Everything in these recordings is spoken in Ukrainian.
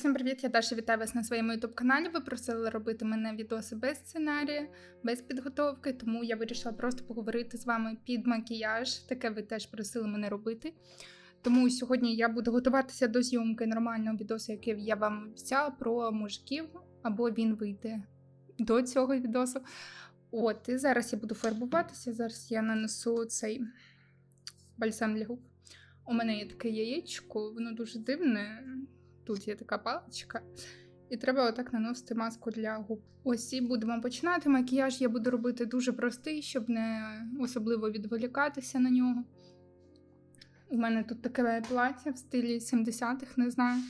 Усім привіт! Я Даша вітаю вас на своєму youtube каналі. Ви просили робити мене відоси без сценарія, без підготовки, тому я вирішила просто поговорити з вами під макіяж. Таке ви теж просили мене робити. Тому сьогодні я буду готуватися до зйомки нормального відосу, який я вам обіцяла про мужиків, або він вийде до цього відосу. От, і зараз я буду фарбуватися. Зараз я нанесу цей бальсам для губ. У мене є таке яєчко, воно дуже дивне. Тут є така паличка. І треба отак наносити маску для губ. Ось і будемо починати. Макіяж я буду робити дуже простий, щоб не особливо відволікатися на нього. У мене тут таке плаття в стилі 70-х, не знаю.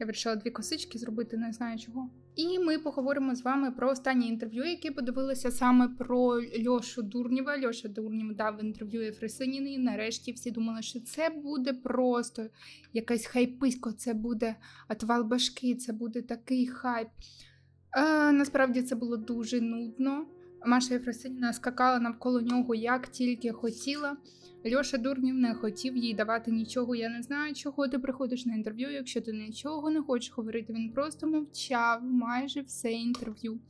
Я вирішила дві косички зробити, не знаю чого. І ми поговоримо з вами про останнє інтерв'ю, яке подивилися саме про Льошу Дурнєва. Льоша Дурнєв дав інтерв'ю Єфросиніни. Нарешті всі думали, що це буде просто якась хайписько, це буде отвал башки, це буде такий хайп. Е, насправді це було дуже нудно. Маша Єфросиніна скакала навколо нього як тільки хотіла. Льоша Дурнів не хотів їй давати нічого. Я не знаю, чого ти приходиш на інтерв'ю, якщо ти нічого не хочеш говорити. Він просто мовчав майже все інтерв'ю.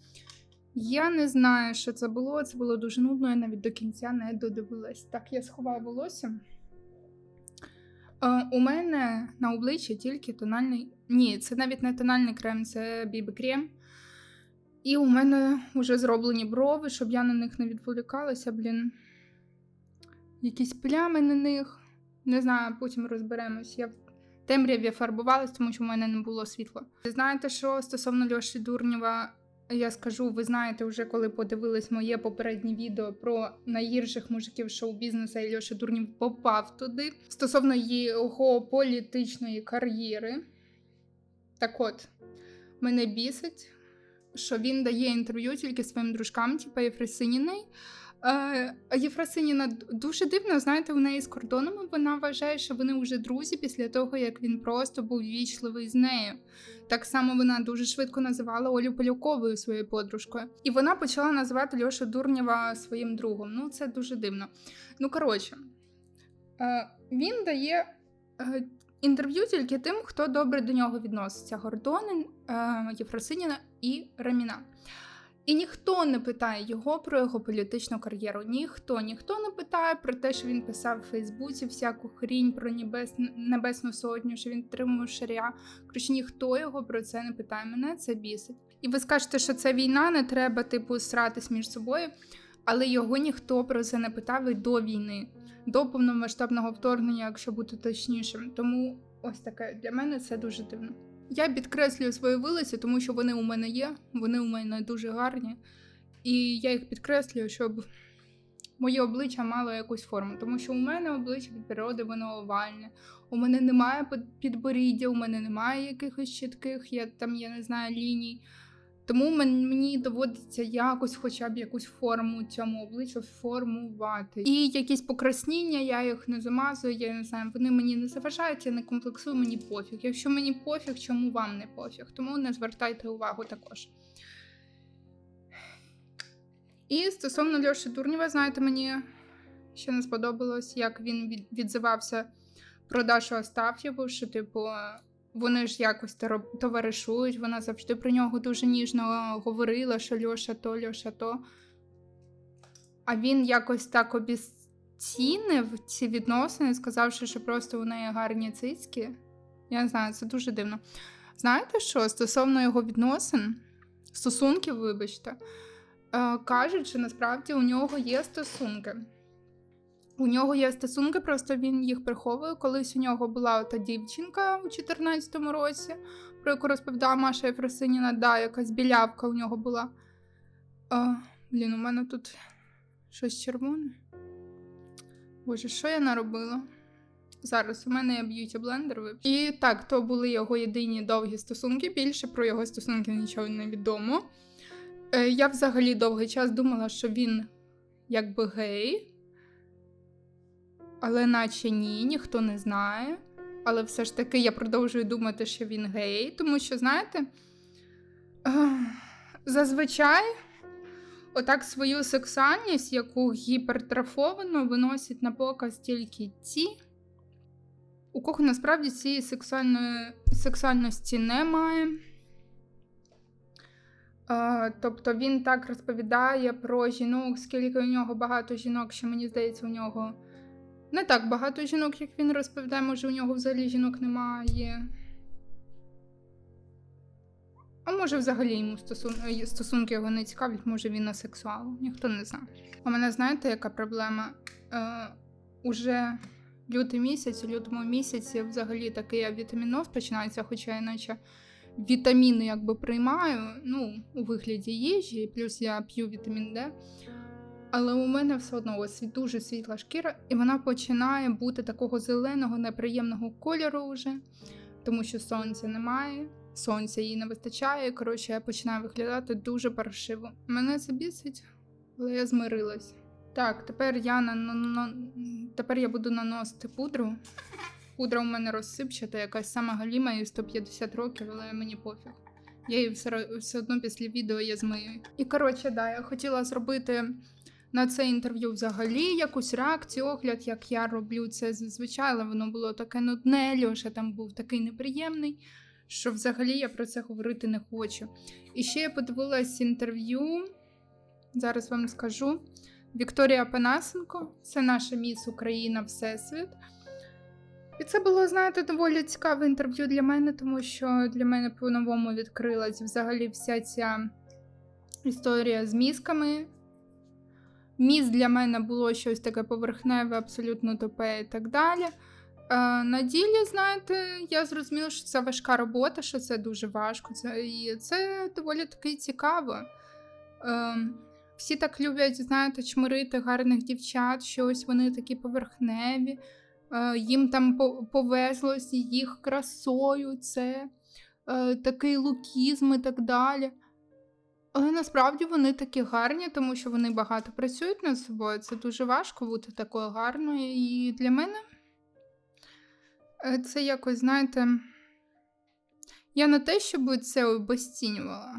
Я не знаю, що це було. Це було дуже нудно, я навіть до кінця не додивилась. Так, я сховаю волосся. Е, у мене на обличчі тільки тональний. Ні, це навіть не тональний крем, це бібі-крем. І у мене вже зроблені брови, щоб я на них не відволікалася, блін. Якісь плями на них. Не знаю, потім розберемось. Я в темряві фарбувалась, тому що в мене не було світла. Знаєте, що стосовно Льоші Дурнєва, я скажу, ви знаєте, вже коли подивились моє попереднє відео про найгірших мужиків шоу-бізнесу, і Льоша Дурнєв попав туди. Стосовно його політичної кар'єри. Так от, мене бісить що він дає інтерв'ю тільки своїм дружкам, типу Єфросиніної. Е, Єфросиніна дуже дивно, знаєте, у неї з кордонами вона вважає, що вони вже друзі після того, як він просто був вічливий з нею. Так само вона дуже швидко називала Олю Полюковою своєю подружкою. І вона почала називати Льошу Дурнєва своїм другом. Ну, це дуже дивно. Ну, коротше, е, він дає. Інтерв'ю тільки тим, хто добре до нього відноситься: Гордонин, Єфросиніна і Раміна. І ніхто не питає його про його політичну кар'єру. Ніхто, ніхто не питає про те, що він писав у Фейсбуці всяку хрінь про небес, Небесну Сотню, що він підтримував шаря. Коротше, ніхто його про це не питає. Мене це бісить. І ви скажете, що це війна, не треба, типу, сратись між собою, але його ніхто про це не питав і до війни, до повномасштабного вторгнення, якщо бути точнішим. Тому ось таке для мене це дуже дивно. Я підкреслюю свої вилиці, тому що вони у мене є, вони у мене дуже гарні. І я їх підкреслюю, щоб моє обличчя мало якусь форму. Тому що у мене обличчя від природи воно овальне. У мене немає підборіддя, у мене немає якихось чітких, я там, я не знаю, ліній. Тому мені доводиться якось, хоча б якусь форму цьому обличчю формувати. І якісь покраснення, я їх не замазую, я не знаю, вони мені не заважають, я не комплексую, мені пофіг. Якщо мені пофіг, чому вам не пофіг? Тому не звертайте увагу також. І стосовно Льоші Дурнєва, знаєте, мені ще не сподобалось, як він відзивався про Дашу Астаф'єву, що, типу, вони ж якось товаришують, вона завжди про нього дуже ніжно говорила, що Льоша то, Льоша то. А він якось так обіцінив ці відносини, сказавши, що просто у неї гарні цицьки. Я не знаю, це дуже дивно. Знаєте що? Стосовно його відносин, стосунків, вибачте, е, кажуть, що насправді у нього є стосунки. У нього є стосунки, просто він їх приховує. Колись у нього була та дівчинка у 2014 році, про яку розповідала Маша Єфросиніна, да, якась білявка у нього була. А, Блін, у мене тут щось червоне. Боже, що я наробила? Зараз у мене є б'юті блендер. І так, то були його єдині довгі стосунки. Більше про його стосунки нічого не відомо. Е, Я взагалі довгий час думала, що він якби гей але наче ні, ніхто не знає. Але все ж таки я продовжую думати, що він гей, тому що, знаєте, зазвичай отак свою сексуальність, яку гіпертрафовано виносять на показ тільки ті, У кого насправді цієї сексуальної сексуальності немає. Е, тобто він так розповідає про жінок, скільки у нього багато жінок, що мені здається, у нього не так багато жінок, як він розповідає, може у нього взагалі жінок немає. А може, взагалі йому стосун... е, стосунки його не цікавлять, може він асексуал, ніхто не знає. У мене знаєте, яка проблема? Е, Уже лютий місяць, у лютому місяці взагалі такий вітаміноз починається, хоча я наче вітаміни якби приймаю, ну, у вигляді їжі, плюс я п'ю вітамін Д. Але у мене все одно ось дуже світла шкіра, і вона починає бути такого зеленого, неприємного кольору вже, тому що сонця немає, сонця їй не вистачає. Коротше, я починаю виглядати дуже паршиво. Мене це бісить, але я змирилась. Так, тепер я на, на, на тепер я буду наносити пудру. Пудра у мене розсипчата, якась сама галіма, їй 150 років, але мені пофіг. Я її все, все одно після відео я змию. І коротше, да, я хотіла зробити на це інтерв'ю взагалі якусь реакцію, огляд, як я роблю це зазвичай, але воно було таке нудне, Льоша там був такий неприємний, що взагалі я про це говорити не хочу. І ще я подивилась інтерв'ю, зараз вам скажу. Вікторія Панасенко, це наша міс Україна Всесвіт. І це було, знаєте, доволі цікаве інтерв'ю для мене, тому що для мене по-новому відкрилась взагалі вся ця історія з мізками. Міс для мене було щось таке поверхневе, абсолютно тупе і так далі. Е, на ділі, знаєте, я зрозуміла, що це важка робота, що це дуже важко. Це, І це доволі таки цікаво. Е, всі так люблять, знаєте, чмирити гарних дівчат, що ось вони такі поверхневі. Е, їм там повезло їх красою, це такий лукізм і так далі. Але насправді вони такі гарні, тому що вони багато працюють над собою. Це дуже важко бути такою гарною. І для мене е, це якось, знаєте, я не те, щоб це обесцінювала.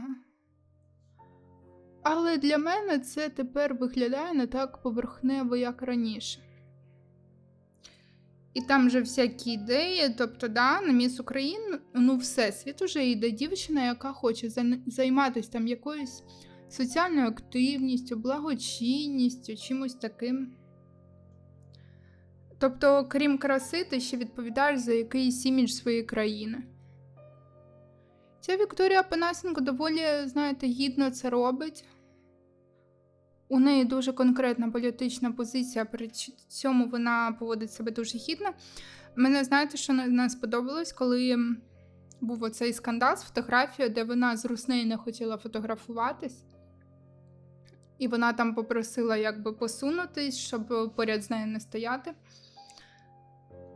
Але для мене це тепер виглядає не так поверхнево, як раніше. І там же всякі ідеї, тобто, да, на міс України, ну, всесвіт уже йде дівчина, яка хоче займатися там якоюсь соціальною активністю, благочинністю, чимось таким. Тобто, крім краси, ти ще відповідаєш за якийсь імідж своєї країни. Ця Вікторія Панасенко доволі, знаєте, гідно це робить. У неї дуже конкретна політична позиція, при цьому вона поводить себе дуже гідно. Мене знаєте, що не сподобалось, коли був оцей скандал з фотографією, де вона з Руснею не хотіла фотографуватись, і вона там попросила якби посунутись, щоб поряд з нею не стояти.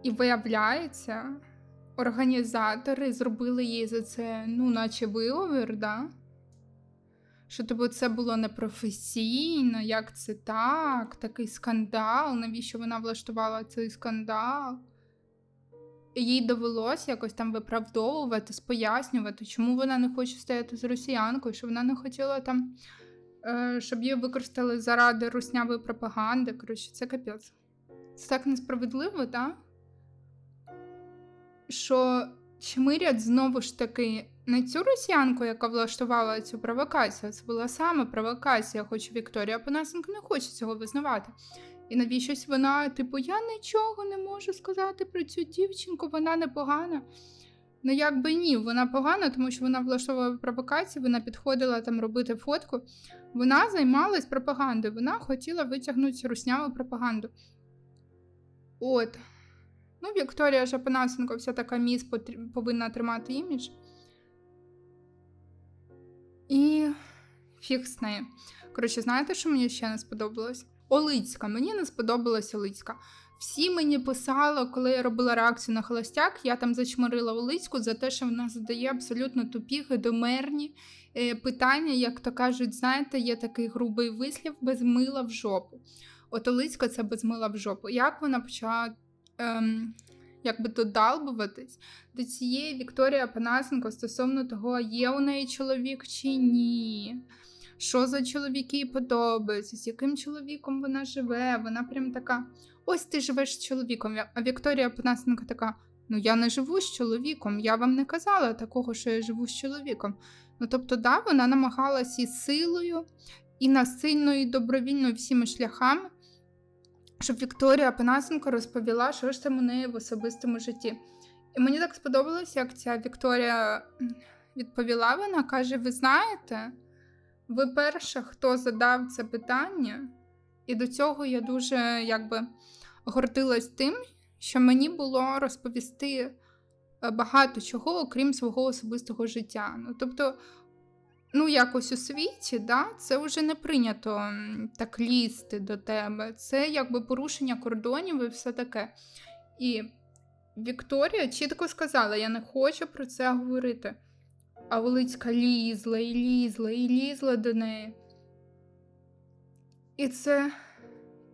І виявляється, організатори зробили їй за це, ну, наче виговір, да? Що тобі це було непрофесійно, як це так, такий скандал, навіщо вона влаштувала цей скандал? Їй довелось якось там виправдовувати, пояснювати, чому вона не хоче стояти з росіянкою, що вона не хотіла там, е, щоб її використали заради руснявої пропаганди. Коротше, це капець. Це так несправедливо, так? Що чмирять знову ж таки не цю росіянку, яка влаштувала цю провокацію. Це була саме провокація, хоч Вікторія Панасенко не хоче цього визнавати. І навіщось вона, типу, я нічого не можу сказати про цю дівчинку, вона непогана. Ну, якби ні, вона погана, тому що вона влаштовувала провокацію, вона підходила там робити фотку. Вона займалась пропагандою, вона хотіла витягнути русняву пропаганду. От. Ну, Вікторія Жапанасенко, вся така міс повинна тримати імідж. І фіг з нею. Коротше, знаєте, що мені ще не сподобалось? Олицька. Мені не сподобалась Олицька. Всі мені писали, коли я робила реакцію на холостяк, я там зачмирила Олицьку за те, що вона задає абсолютно тупі, гидомерні е, питання, як то кажуть, знаєте, є такий грубий вислів без мила в жопу. От Олицька це без мила в жопу. Як вона почала ем, якби додалбуватись до цієї Вікторії Панасенко стосовно того, є у неї чоловік чи ні. Що за чоловіки їй подобаються, з яким чоловіком вона живе. Вона прям така: ось ти живеш з чоловіком. А Вікторія Панасенко така: Ну, я не живу з чоловіком. Я вам не казала такого, що я живу з чоловіком. Ну, тобто, да, вона намагалась і силою, і насильно, і добровільно всіми шляхами, щоб Вікторія Панасенко розповіла, що ж там у неї в особистому житті. І мені так сподобалось, як ця Вікторія відповіла. Вона каже: Ви знаєте, ви перша, хто задав це питання, і до цього я дуже якби гордилась тим, що мені було розповісти е, багато чого, окрім свого особистого життя. Ну, тобто, ну, якось у світі, да, це вже не прийнято так лізти до тебе. Це якби порушення кордонів і все таке. І Вікторія чітко сказала: я не хочу про це говорити. А Волицька лізла і лізла, і лізла до неї. І це.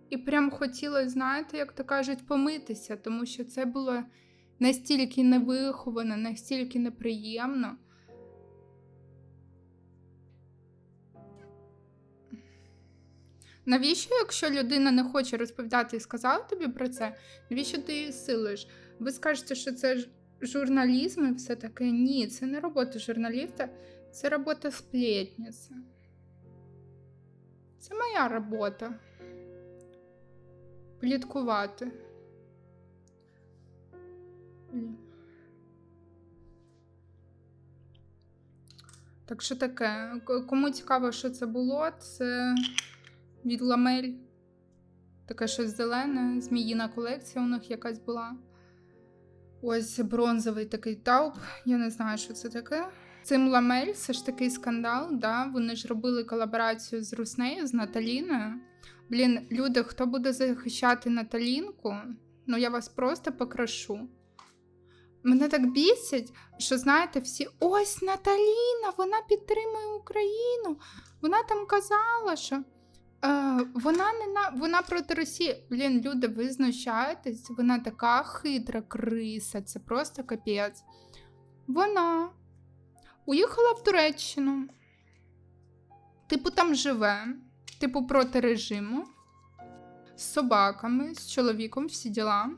І прям хотілося, знаєте, як то кажуть, помитися, тому що це було настільки невиховано, настільки неприємно. Навіщо, якщо людина не хоче розповідати і сказала тобі про це, навіщо ти її силуєш? Ви скажете, що це журналізм і все таке. Ні, це не робота журналіста, це робота сплетниці. Це моя робота. Пліткувати. Так що таке? Кому цікаво, що це було, це від ламель. Таке щось зелене, зміїна колекція у них якась була. Ось бронзовий такий тауп. Я не знаю, що це таке. Цим ламель це ж такий скандал. Да? Вони ж робили колаборацію з Руснею, з Наталіною. Блін, люди, хто буде захищати Наталінку, ну я вас просто покрашу. Мене так бісить, що знаєте, всі ось Наталіна, вона підтримує Україну. Вона там казала, що вона не на вона проти Росії. Блін, люди, ви знущаєтесь, вона така хитра криса, це просто капець. Вона уїхала в Туреччину. Типу, там живе, типу, проти режиму, з собаками, з чоловіком, всі діла.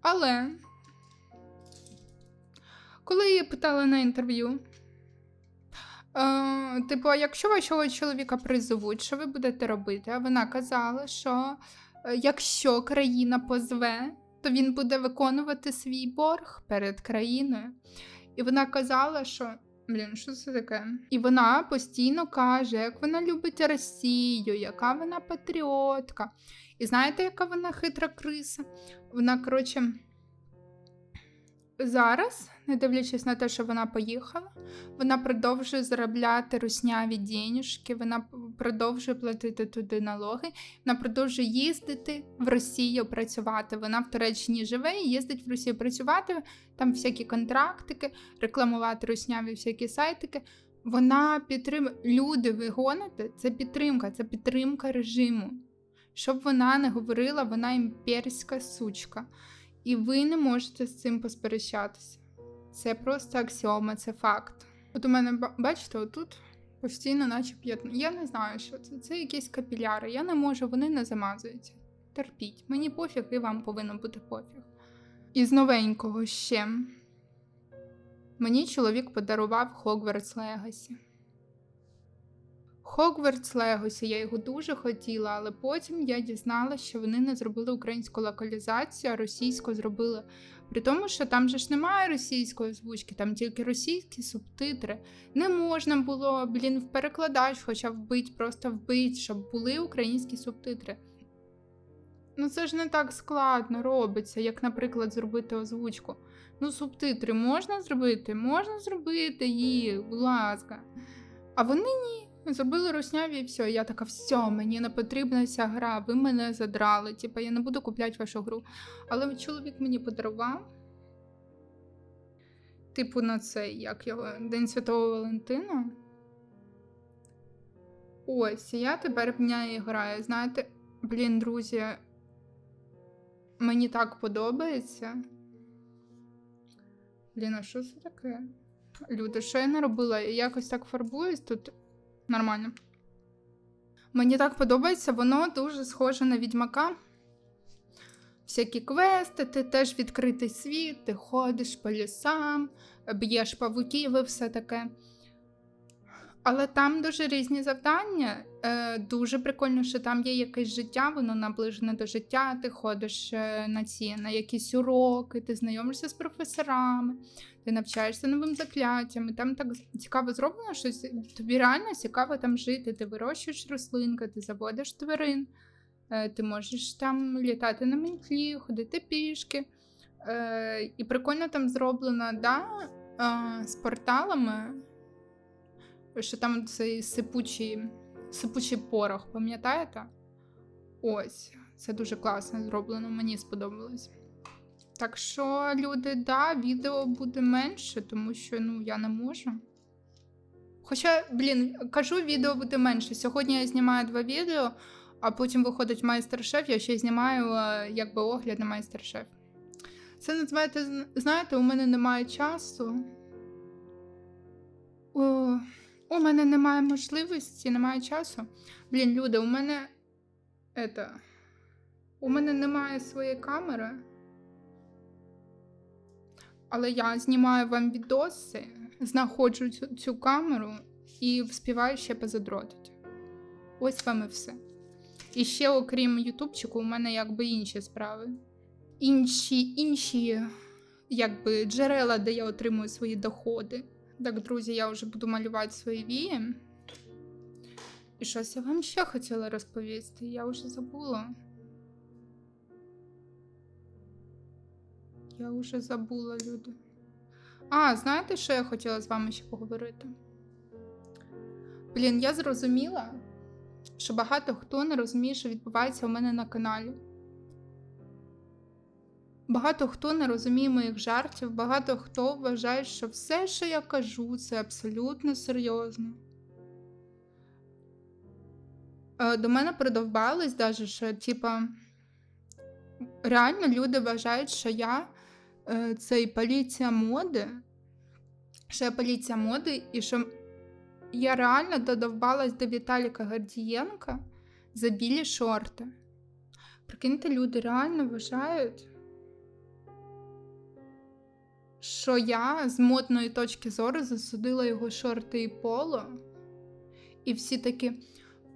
Але коли її питали на інтерв'ю, е, типу, якщо вашого чоловіка призовуть, що ви будете робити? А вона казала, що е, якщо країна позве, то він буде виконувати свій борг перед країною. І вона казала, що. Блін, що це таке? І вона постійно каже, як вона любить Росію, яка вона патріотка. І знаєте, яка вона хитра криса? Вона, коротше, зараз, не дивлячись на те, що вона поїхала, вона продовжує заробляти русняві денежки, вона продовжує платити туди налоги, вона продовжує їздити в Росію працювати. Вона в Туреччині живе і їздить в Росію працювати, там всякі контрактики, рекламувати русняві всякі сайтики. Вона підтримує люди, ви гоните, це підтримка, це підтримка режиму. Щоб вона не говорила, вона імперська сучка. І ви не можете з цим посперечатися. Це просто аксіома, це факт. От у мене, бачите, отут постійно, наче п'ятно. Я не знаю, що це. Це якісь капіляри. Я не можу, вони не замазуються. Терпіть. Мені пофіг, і вам повинно бути пофіг. Із новенького ще. Мені чоловік подарував Хогвартс Легасі. Хогвартс Легосі, я його дуже хотіла, але потім я дізналася, що вони не зробили українську локалізацію, а російську зробили. При тому, що там же ж немає російської озвучки, там тільки російські субтитри. Не можна було, блін, в перекладач, хоча вбить, просто вбить, щоб були українські субтитри. Ну це ж не так складно робиться, як, наприклад, зробити озвучку. Ну, субтитри можна зробити? Можна зробити їх, будь ласка. А вони ні. Зробили русняві і все. Я така, все, мені не потрібна ця гра, ви мене задрали. Типа, я не буду купляти вашу гру. Але чоловік мені подарував. Типу, на цей, як його, День Святого Валентина. Ось, я тепер в неї граю. Знаєте, блін, друзі, мені так подобається. Блін, а що це таке? Люди, що я не робила? Я якось так фарбуюсь тут нормально. Мені так подобається, воно дуже схоже на відьмака. всякі квести, ти теж відкритий світ, ти ходиш по лісам, б'єш павуків і все таке. Але там дуже різні завдання. Е, дуже прикольно, що там є якесь життя, воно наближене до життя. Ти ходиш е, на ці на якісь уроки, ти знайомишся з професорами, ти навчаєшся новим закляттям. І Там так цікаво зроблено, що тобі реально цікаво там жити. Ти вирощуєш рослинки, ти заводиш тварин, е, ти можеш там літати на метлі, ходити пішки. Е, і прикольно там зроблено, да, е, з порталами що там цей сипучий, сипучий порох, пам'ятаєте? Ось, це дуже класно зроблено, мені сподобалось. Так що, люди, да, відео буде менше, тому що ну, я не можу. Хоча, блін, кажу, відео буде менше. Сьогодні я знімаю два відео, а потім виходить майстер-шеф, я ще знімаю е, якби огляд на майстер-шеф. Це називаєте, знаєте, у мене немає часу. О, у мене немає можливості, немає часу. Блін, люди, у мене. Это, у мене немає своєї камери. Але я знімаю вам відоси, знаходжу цю, цю камеру і вспіваю ще позадротити. Ось вам і все. І ще, окрім Ютубчику, у мене якби інші справи. Інші, інші, якби джерела, де я отримую свої доходи. Так, друзі, я вже буду малювати свої вії. І щось я вам ще хотіла розповісти, я вже забула. Я вже забула, люди. А, знаєте, що я хотіла з вами ще поговорити? Блін, я зрозуміла, що багато хто не розуміє, що відбувається у мене на каналі. Багато хто не розуміє моїх жартів, багато хто вважає, що все, що я кажу, це абсолютно серйозно. Е, До мене придовбались даже, що, типа, реально люди вважають, що я е, цей поліція моди, що я поліція моди, і що я реально додовбалась до Віталіка Гордієнка за білі шорти. Прикиньте, люди реально вважають що я з модної точки зору засудила його шорти і поло. І всі такі: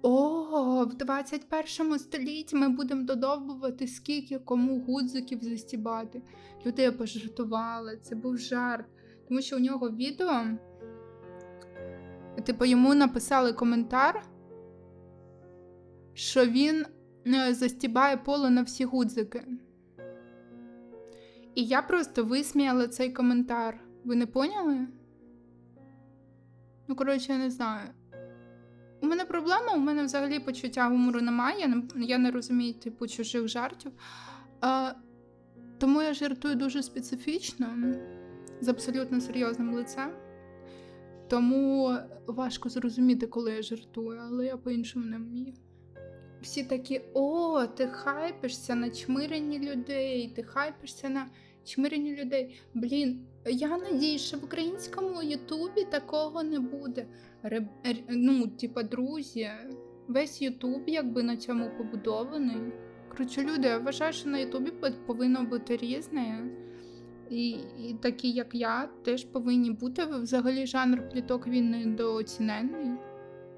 О, в 21 столітті ми будемо додовбувати, скільки кому гудзиків застібати. Люди я пожартувала, це був жарт. Тому що у нього відео, типу, йому написали коментар, що він е, застібає поло на всі гудзики. І я просто висміяла цей коментар. Ви не поняли? Ну, коротше, я не знаю. У мене проблема, у мене взагалі почуття гумору немає. Я не, я не розумію, типу, чужих жартів. А, тому я жартую дуже специфічно, з абсолютно серйозним лицем. Тому важко зрозуміти, коли я жартую, але я по-іншому не вмію. Всі такі: о, ти хайпишся на чмиренні людей, ти хайпишся на чмиренні людей. Блін, я надію, що в українському Ютубі такого не буде. Ре... Ну, типа, друзі, весь Ютуб якби на цьому побудований. Коротше, люди, я вважаю, що на Ютубі повинно бути різне. І, і такі, як я, теж повинні бути. Взагалі жанр пліток він недооцінений.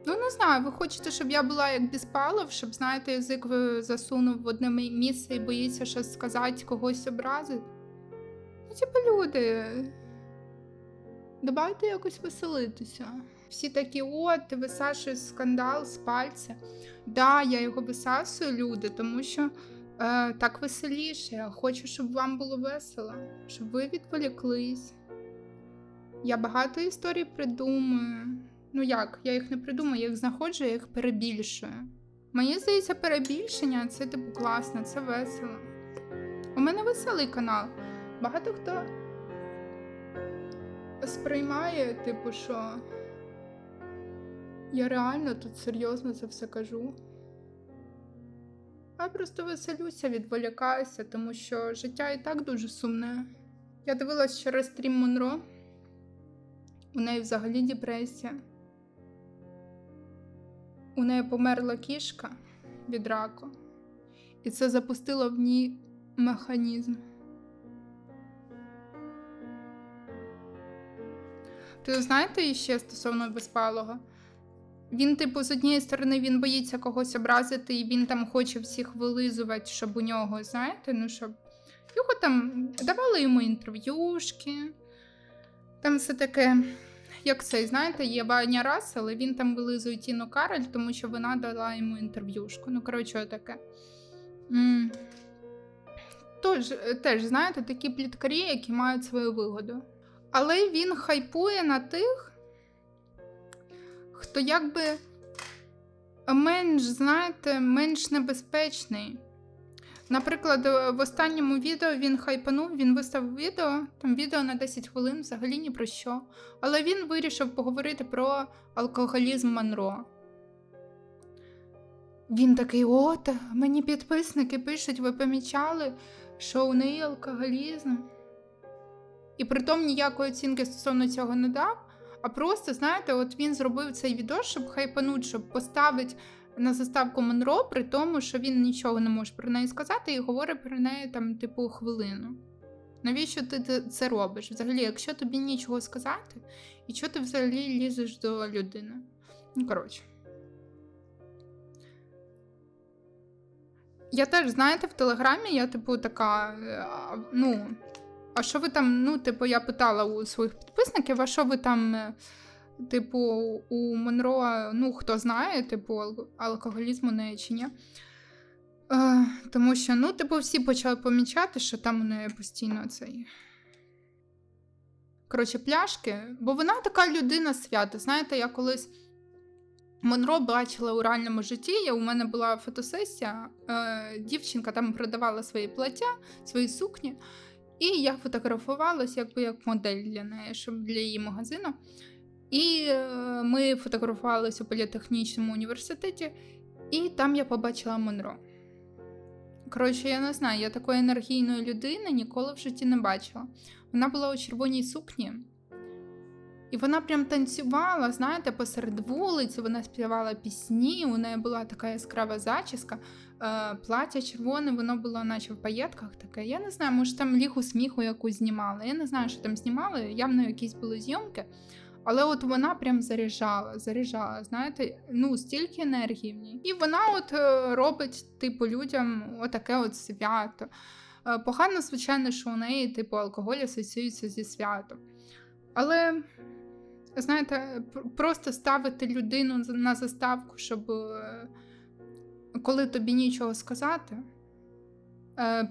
Ну, не знаю, ви хочете, щоб я була як Біспалов, щоб, знаєте, язик ви засунув в одне місце і боїться щось сказати, когось образити. Ну, типу, люди. Давайте якось веселитися. Всі такі, о, ти висашуєш скандал з пальця. Да, я його висасую, люди, тому що е, так веселіше. Я хочу, щоб вам було весело, щоб ви відволіклись. Я багато історій придумую. Ну як, я їх не придумаю, я їх знаходжу, я їх перебільшую. Мені здається, перебільшення це типу класно, це весело. У мене веселий канал. Багато хто сприймає, типу, що я реально тут серйозно це все кажу. Я просто веселюся, відволікаюся, тому що життя і так дуже сумне. Я дивилась через стрім Монро. У неї взагалі депресія. У неї померла кішка від раку. І це запустило в ній механізм. Ти знаєте ще стосовно безпалого? Він, типу, з однієї сторони, він боїться когось образити, і він там хоче всіх вилизувати, щоб у нього, знаєте, ну щоб його там давали йому інтерв'юшки. Там все таке, як це, знаєте, є Ваня Рассел, і він там вилизує Тіну Кароль, тому що вона дала йому інтерв'юшку. Ну, коротше, таке. Тож, теж, знаєте, такі пліткарі, які мають свою вигоду. Але він хайпує на тих, хто якби менш, знаєте, менш небезпечний. Наприклад, в останньому відео він хайпанув, він виставив відео, там відео на 10 хвилин, взагалі ні про що. Але він вирішив поговорити про алкоголізм Монро. Він такий: от, мені підписники пишуть, ви помічали, що у неї алкоголізм. І притом ніякої оцінки стосовно цього не дав. А просто, знаєте, от він зробив цей відео, щоб хайпануть, щоб поставити на заставку Монро, при тому, що він нічого не може про неї сказати і говорить про неї там, типу, хвилину. Навіщо ти це робиш? Взагалі, якщо тобі нічого сказати, і що ти взагалі лізеш до людини? Ну, коротше. Я теж, знаєте, в Телеграмі я, типу, така, ну. А що ви там, ну, типу, я питала у своїх підписників, а що ви там, е, типу, у Монро, ну, хто знає, типу, алкоголізм у неї чи ні? Е, Тому що, ну, типу, всі почали помічати, що там у неї постійно цей. Коротше, пляшки, бо вона така людина свята. Знаєте, я колись Монро бачила у реальному житті. У мене була фотосесія, е, дівчинка там продавала свої плаття, свої сукні. І я фотографувалася якби як модель для неї, щоб для її магазину. І е, ми фотографувалися у політехнічному університеті, і там я побачила Монро. Коротше, я не знаю, я такої енергійної людини ніколи в житті не бачила. Вона була у червоній сукні, і вона прям танцювала, знаєте, посеред вулиці, вона співала пісні, у неї була така яскрава зачіска. Е, плаття червоне, воно було наче в паєтках таке. Я не знаю, може там лігу сміху якусь знімали. Я не знаю, що там знімали, явно якісь були зйомки. Але от вона прям заряджала, заряджала, знаєте, ну, стільки енергії в ній. І вона от е, робить, типу, людям отаке от свято. Е, погано, звичайно, що у неї, типу, алкоголь асоціюється зі святом. Але, знаєте, просто ставити людину на заставку, щоб коли тобі нічого сказати е,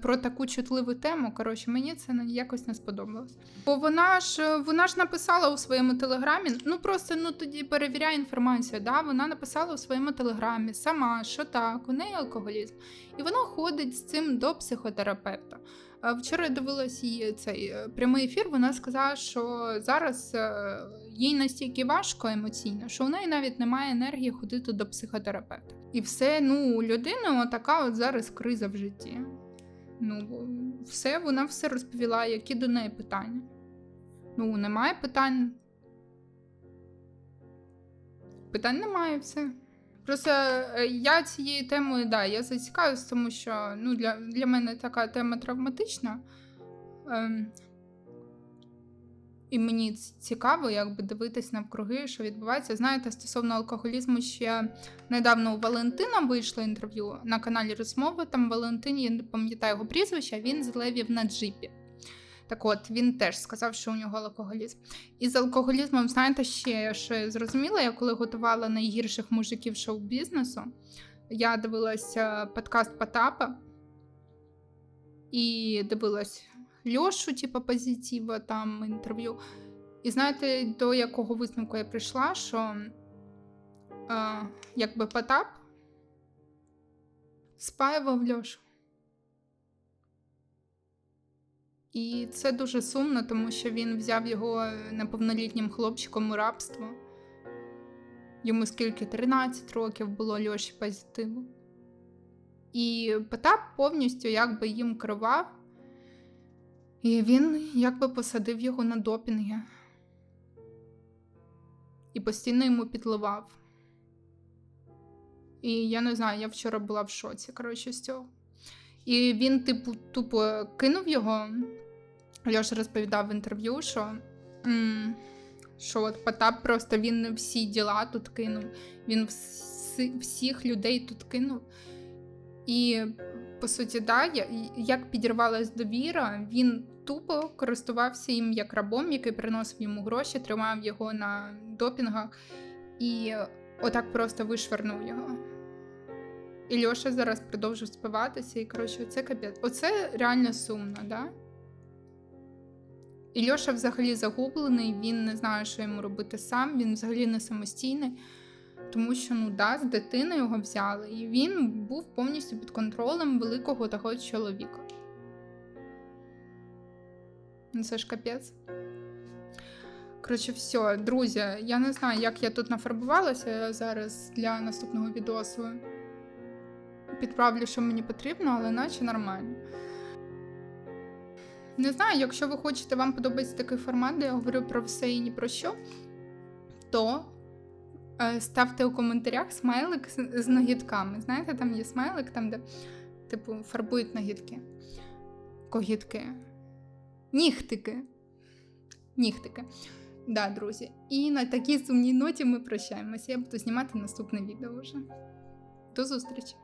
про таку чутливу тему, коротше, мені це якось не сподобалось. Бо вона ж вона ж написала у своєму телеграмі, ну просто ну тоді перевіряй інформацію. да? Вона написала у своєму телеграмі сама, що так, у неї алкоголізм. І вона ходить з цим до психотерапевта. Вчора я дивилась її цей е, прямий ефір. Вона сказала, що зараз е, їй настільки важко емоційно, що у неї навіть немає енергії ходити до психотерапевта. І все, ну, у людини така от зараз криза в житті. Ну, все, вона все розповіла, які до неї питання. Ну, немає питань. Питань немає все. Просто е, я цією темою, да, я зацікавлюсь, тому що ну, для для мене така тема травматична. Ем, І мені цікаво, якби дивитись навкруги, що відбувається. Знаєте, стосовно алкоголізму, ще недавно у Валентина вийшло інтерв'ю на каналі Розмови. Там Валентин, я не пам'ятаю його прізвища, він з левів на джипі. Так от, він теж сказав, що у нього алкоголізм. І з алкоголізмом, знаєте, ще що я зрозуміла, я коли готувала найгірших мужиків шоу-бізнесу, я дивилася подкаст Потапа і дивилась Льошу, типу, позитива, там інтерв'ю. І знаєте, до якого висновку я прийшла, що е, якби Потап спаював Льошу. І це дуже сумно, тому що він взяв його неповнолітнім хлопчиком у рабство. Йому скільки 13 років було Льоші позитиву. І Потап повністю якби їм керував, і він якби посадив його на допінги і постійно йому підливав. І я не знаю, я вчора була в шоці, коротше, з цього. І він, типу, тупо кинув його. Льоша розповідав в інтерв'ю, що, що от Потап просто він всі діла тут кинув, він всі, всіх людей тут кинув. І, по суті, да, як підірвалась довіра, він тупо користувався їм як рабом, який приносив йому гроші, тримав його на допінгах і отак просто вишвернув його. І Льоша зараз продовжує спиватися, і коротше, це капець. Оце реально сумно, да? І Льоша взагалі загублений, він не знає, що йому робити сам, він взагалі не самостійний, тому що, ну да, з дитини його взяли, і він був повністю під контролем великого того чоловіка. Ну, Це ж капець. Коротше, все, друзі, я не знаю, як я тут нафарбувалася зараз для наступного відосу. Підправлю, що мені потрібно, але наче нормально. Не знаю, якщо ви хочете, вам подобається такий формат, де я говорю про все і ні про що, то ставте у коментарях смайлик з, ногітками. Знаєте, там є смайлик, там, де, типу, фарбують ногітки. Когітки. Нігтики. Нігтики. Да, друзі. І на такій сумній ноті ми прощаємося. Я буду знімати наступне відео вже. До зустрічі!